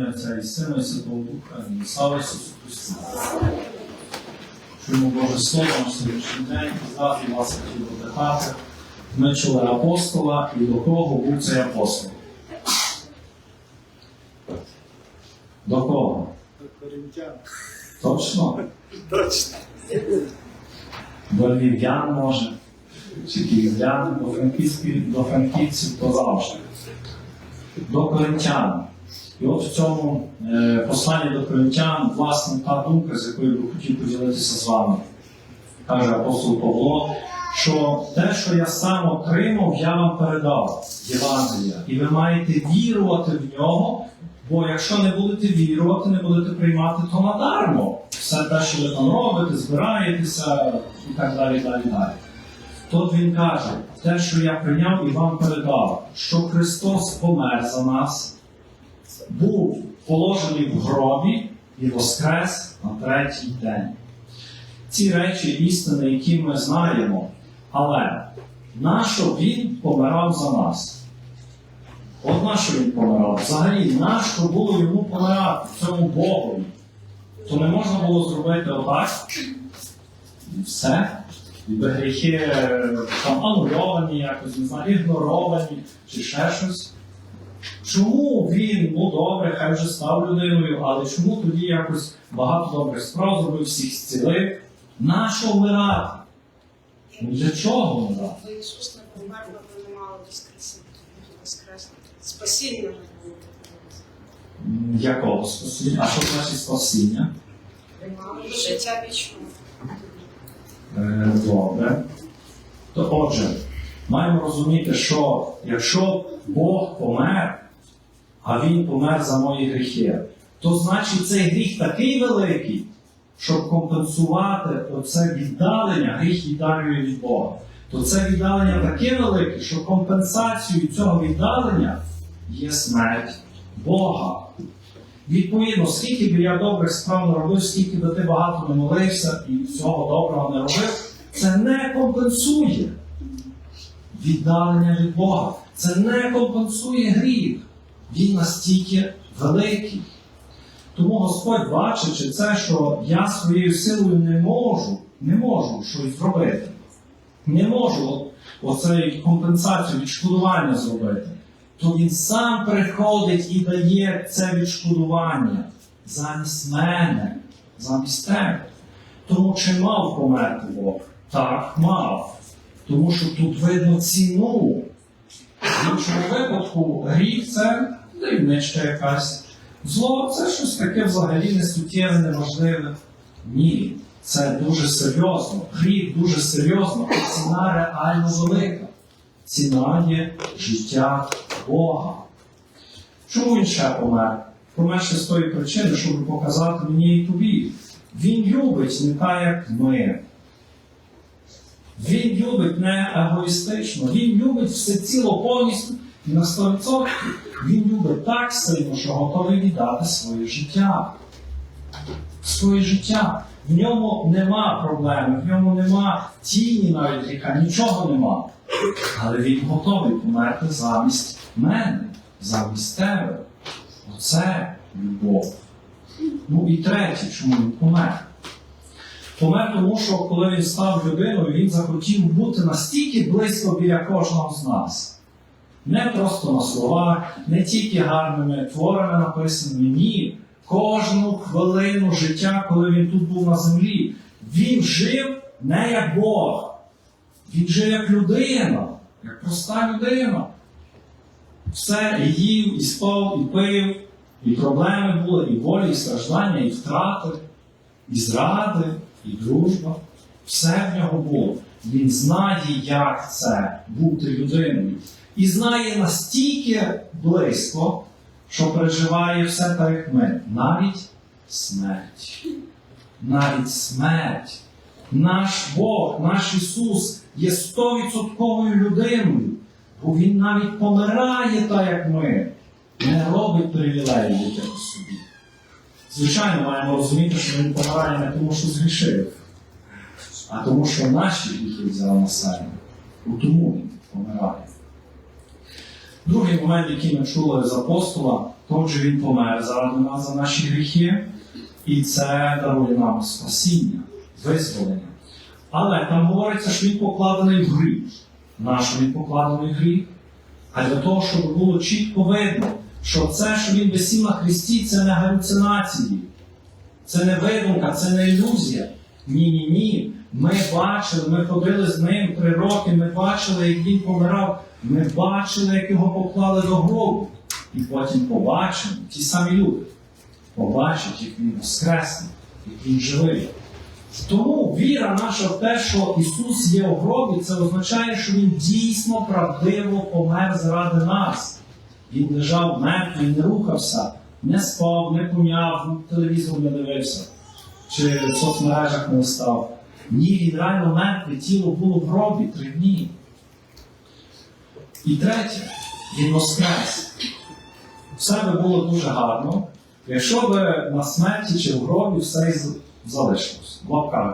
ім'я Отця і Сина і Святого Духа. Амінь. Слава Ісусу Христу. Чуємо Боже Слово на сьогоднішній день, і вас хотів допитати. Ми чули апостола і до кого був цей апостол? До кого? Коринтян. Точно? Точно. До львів'ян може, чи київлян, до франківських, до франківців то завжди. До коринтян. І от в цьому е, посланні до коринтян, власне, та думка, з якою би хотів поділитися з вами. Каже апостол Павло, що те, що я сам отримав, я вам передав Євангелія. І ви маєте вірувати в нього, бо якщо не будете вірувати, не будете приймати, то надармо. Все те, що ви там робите, збираєтеся і так далі, далі, далі. Тут він каже, те, що я прийняв і вам передав, що Христос помер за нас, був положений в гробі і воскрес на третій день. Ці речі істини, які ми знаємо, але нащо він помирав за нас? От нащо він помирав? Взагалі, нащо було йому помирати цьому Богові? То не можна було зробити отак і все. Ніби гріхи е, там анульовані, якось не знаю, ігноровані чи ще щось. Чому він, ну добре, хай вже став людиною, але чому тоді якось багато добрих справ зробив, всіх зцілив? Нащо вмирати? Ну, Для чого вмирати? Ісус не помер, бо не мали воскреснути. Спасіння не було. Якого спасіння? А що значить спасіння? Життя вічне. Е, Добре. То отже, маємо розуміти, що якщо Бог помер, а Він помер за мої гріхи, то значить цей гріх такий великий, щоб компенсувати оце віддалення, гріх віддалює від Бога. То це віддалення таке велике, що компенсацією цього віддалення є смерть Бога. Відповідно, скільки б я добрих справ не робив, скільки би ти багато не молився і всього доброго не робив, це не компенсує віддалення від Бога. Це не компенсує гріх. Він настільки великий. Тому Господь, бачачи це, що я своєю силою не можу, не можу щось зробити. Не можу оцей компенсацію, відшкодування зробити то він сам приходить і дає це відшкодування замість мене, замість тебе. Тому чи мав померти Бог? Так, мав. Тому що тут видно ціну. В іншому випадку гріх це дрібничка якась. Зло це щось таке взагалі не суттєве, неважливе. Ні, це дуже серйозно. Гріх дуже серйозно, ціна реально велика. Ціна є життя Бога. Чому він ще помер? Помер ще з тої причини, щоб показати мені і тобі. Він любить не так, як ми. Він любить не егоїстично, він любить все ціло повністю і на 100%. Він любить так сильно, що готовий віддати своє життя. Своє життя. В ньому нема проблеми, в ньому нема тіні навіть гріха, нічого нема. Але він готовий померти замість мене, замість тебе. Оце любов. Ну і третє, чому він помер? Помер тому, що коли він став людиною, він захотів бути настільки близько біля кожного з нас. Не просто на словах, не тільки гарними творами написаними, ні. Кожну хвилину життя, коли він тут був на землі, він жив не як Бог. Він жив як людина, як проста людина. Все і їв, і спав, і пив, і проблеми були, і болі, і страждання, і втрати, і зради, і дружба. Все в нього було. Він знає, як це бути людиною. І знає настільки близько, що переживає все так, як ми. Навіть смерть. Навіть смерть. Наш Бог, наш Ісус є стовідсотковою людиною, бо Він навіть помирає так, як ми, не робить привілеїв якихось собі. Звичайно, маємо розуміти, що Він помирає не тому, що згрішив, а тому, що наші гріхи взяв на себе. У Тому Він помирає. Другий момент, який ми чули з апостола, Отже, Він помер заради нас за наші гріхи, і це дарує нам спасіння, визволення. Але там говориться, що він покладений в гріх. Наш він покладений в гріх? А для того, щоб було чітко видно, що це, що він висів на хресті, це не галюцинації, це не видумка, це не ілюзія. Ні, ні, ні. Ми бачили, ми ходили з ним три роки, ми бачили, як він помирав, ми бачили, як його поклали до гробу. І потім побачимо ті самі люди. Побачать, як він воскресне, як він живий. Тому віра наша в те, що Ісус є у гробі, це означає, що Він дійсно правдиво помер заради нас. Він лежав мертвий, не рухався, не спав, не пом'яв, телевізор не дивився, чи в соцмережах не став. Ні, він реально мертвий, тіло було в гробі три дні. І третє, він воскрес. Все би було дуже гарно, якщо б на смерті чи в гробі все залишилось. В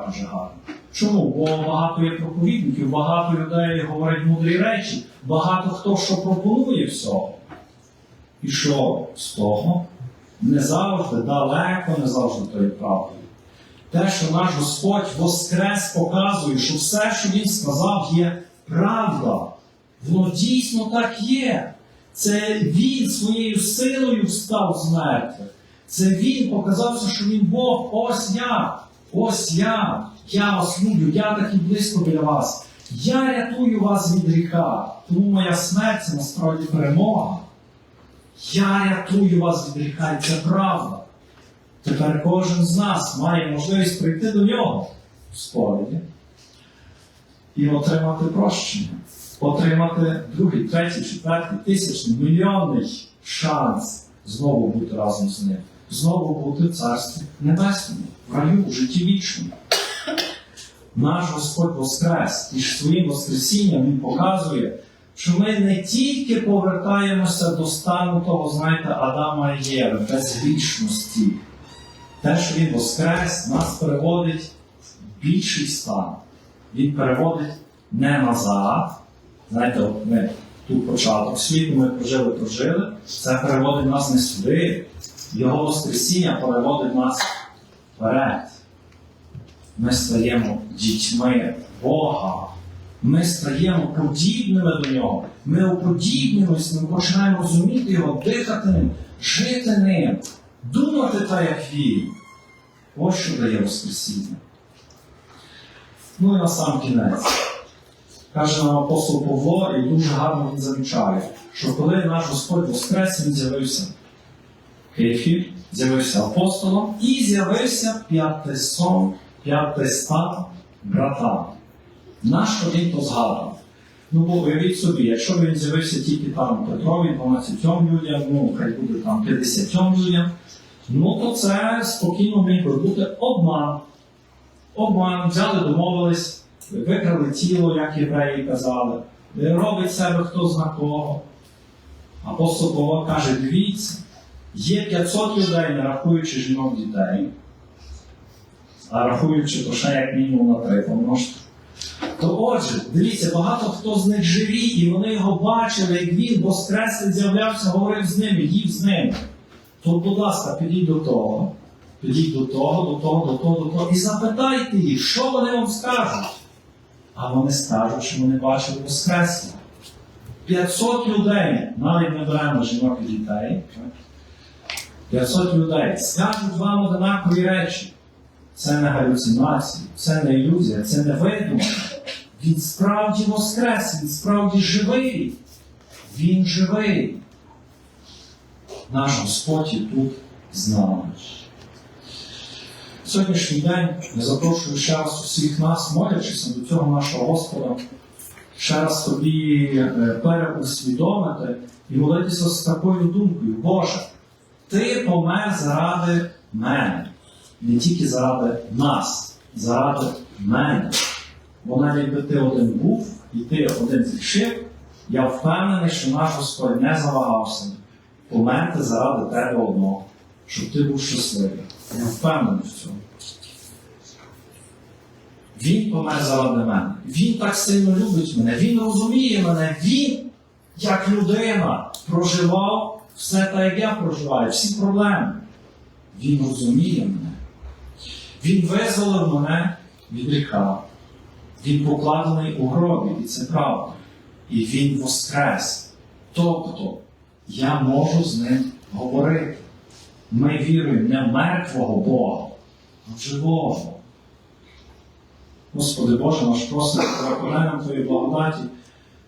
дуже гарно. Чому? Бо багато є проповідників, багато людей говорять мудрі речі, багато хто що пропонує всього. І що з того? Не завжди, далеко не завжди то є правдою. Те, що наш Господь Воскрес показує, що все, що Він сказав, є правда. Воно дійсно так є. Це Він своєю силою встав з мертвих. Це Він показався, що Він Бог. Ось я. Ось я. Я вас люблю, я такий близько біля вас. Я рятую вас від гріха. Тому моя смерть насправді перемога. Я рятую вас від гріха, і це правда. Тепер кожен з нас має можливість прийти до нього в сповіді і отримати прощення, отримати другий, третій, четвертий, тисячний, мільйонний шанс знову бути разом з ним, знову бути в царстві небесному, в раю, в житті вічному. Наш Господь Воскрес і своїм Воскресінням Він показує, що ми не тільки повертаємося до стану того, знаєте, Адама і Єви, безгрішності. Те, що Він Воскрес, нас переводить в більший стан. Він переводить не назад. Знаєте, от ми тут початок світу, ми прожили, прожили. Це переводить нас не сюди. Його Воскресіння переводить нас вперед. Ми стаємо дітьми Бога. Ми стаємо подібними до нього. Ми уподібнюємося, ми починаємо розуміти його, дихати ним, жити ним, думати так, як він. Ось що дає Воскресіння. Ну і на сам кінець. Каже нам апостол Павло, і дуже гарно він замічає, що коли наш Господь Воскрес, він з'явився Києві, з'явився апостолом і з'явився п'ятисом, п'ятиста братам. Нащо він то згадав? Ну, бо уявіть собі, якщо він з'явився тільки там Петрові, 12 людям, ну, хай буде там 50 людям, ну то це спокійно міг би бути обман. Обман, взяли, домовились, викрали тіло, як євреї казали, робить себе хто зна кого. Апостол Павло каже, дивіться, є 500 людей, не рахуючи жінок дітей, а рахуючи то ще як мінімум на три помножте. То отже, дивіться, багато хто з них живі, і вони його бачили, як він воскреслий з'являвся, говорив з ними, їв з ними. То, будь ласка, підіть до того, підіть до того, до того, до того, до того, і запитайте їх, що вони вам скажуть. А вони скажуть, що вони бачили воскреслення. 500 людей, навіть не беремо жінок і дітей, 500 людей скажуть вам однакові речі. Це не галюцинації, це не ілюзія, це не видумка. Він справді воскрес, він справді живий. Він живий. Наш Господь і тут з нами. Сьогоднішній день я запрошую ще раз усіх нас, молячися до цього нашого Господа, ще раз собі е, переусвідомити і молитися з такою думкою, Боже, Ти помер заради мене не тільки заради нас, заради мене. Бо навіть би ти один був і ти один зрішив, я впевнений, що наш Господь не завагався померти заради тебе одного, щоб ти був щасливий. Я впевнений в цьому. Він помер заради мене. Він так сильно любить мене, він розуміє мене, він, як людина, проживав все так, як я проживаю, всі проблеми. Він розуміє мене. Він визволив мене від гріха. Він покладений у гробі, і це правда. І він воскрес. Тобто я можу з ним говорити. Ми віруємо не в мертвого Бога, а в живого. Господи Боже, наш просить нам Твої благодаті,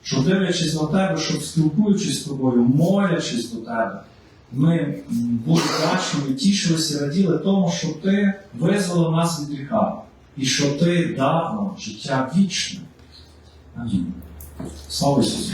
що дивлячись на Тебе, щоб спілкуючись з тобою, молячись до Тебе, ми були вдячні, тішилися раділи тому, що Ти визволив нас від гріха і що Ти дав нам життя вічне. Амінь. Слава Ісусу!